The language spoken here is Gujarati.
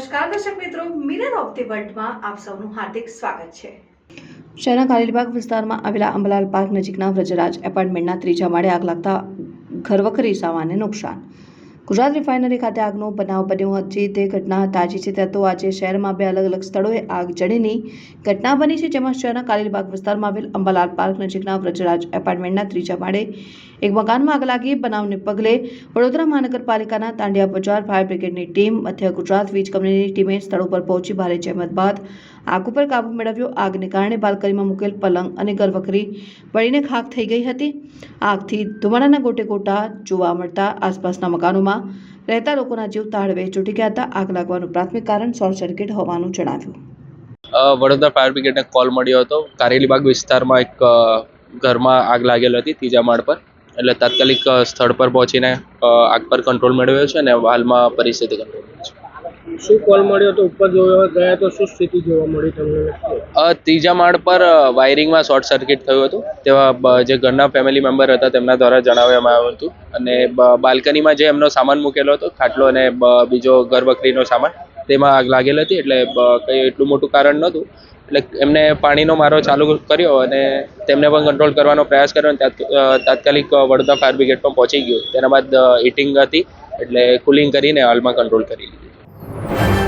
નમસ્કાર, દર્શક મિત્રો. મિરર ઓફ ધી વર્લ્ડમાં આપ સૌનું હાર્દિક સ્વાગત છે. શહેરના કારેલીબાગ વિસ્તારમાં આવેલા અંબલાલ પાર્ક નજીકના વ્રજરાજ એપાર્ટમેન્ટના ત્રીજા માળે આગ લાગતા ઘરવખરી સામાનને નુકસાન ગુજરાત રિફાઇનરી ખાતે આગનો બનાવ બન્યો હતી. તે ઘટના તાજી છે, ત્યાં તો આજે શહેરમાં બે અલગ અલગ સ્થળોએ આગ જડીની ઘટના બની છે, જેમાં શહેરના કાલીબાગ વિસ્તારમાં આવેલ અંબાલાલ પાર્ક નજીકના વ્રજરાજ એપાર્ટમેન્ટના ત્રીજા માળે એક મકાનમાં આગ લાગી. બનાવને પગલે વડોદરા મહાનગરપાલિકાના તાંડિયા બજાર ફાયર બ્રિગેડની ટીમ, મધ્ય ગુજરાત વીજ કંપનીની ટીમે સ્થળ ઉપર પહોંચી ભારે જહેમત બાદ આગ ઉપર કાબુ મેળવ્યો. આગને કારણે બાલ્કનીમાં મૂકેલ પલંગ અને ઘરવખરી બળીને ખાખ થઈ ગઈ હતી. આગથી ધુમાડાના ગોટે ગોટા જોવા મળતા આસપાસના મકાનોમાં રહેતા લોકોના જીવ તાળવે ચૂંટી ગયા હતા. આગ લાગવાનું પ્રાથમિક કારણ શોર્ટ સર્કિટ હોવાનું જણાવ્યું. વડોદરા ફાયર બ્રિગેડને કોલ મળ્યો હતો. કારેલીબાગ વિસ્તારમાં એક ઘરમાં આગ લાગેલ હતી ત્રીજા માળ પર. એટલે તાત્કાલિક સ્થળ પર પહોંચીને આગ પર કંટ્રોલ મેળવ્યો છે અને હાલમાં પરિસ્થિતિ કંટ્રોલ શું કોલ મળ્યો તો ઉપર જોયો ગયા તો શું સ્થિતિ જોવા મળી તમને? ત્રીજા માળ પર વાયરિંગમાં શોર્ટ સર્કિટ થયું હતું. તેવા જે ઘરના ફેમિલી મેમ્બર હતા, તેમના દ્વારા જણાવવામાં આવ્યું હતું. અને બાલ્કનીમાં જે એમનો સામાન મૂકેલો હતો, ખાટલો અને બીજો ઘર વખરીનો સામાન, તેમાં આગ લાગેલ હતી. એટલે કંઈ એટલું મોટું કારણ નહોતું. એટલે એમને પાણીનો મારો ચાલુ કર્યો અને તેમને પણ કંટ્રોલ કરવાનો પ્રયાસ કર્યો અને તાત્કાલિક વડોદરા ફાયર બ્રિગેડ પણ પહોંચી ગયું. તેના બાદ હીટિંગ હતી. એટલે કુલિંગ કરીને હાલમાં કંટ્રોલ કરી લીધું. you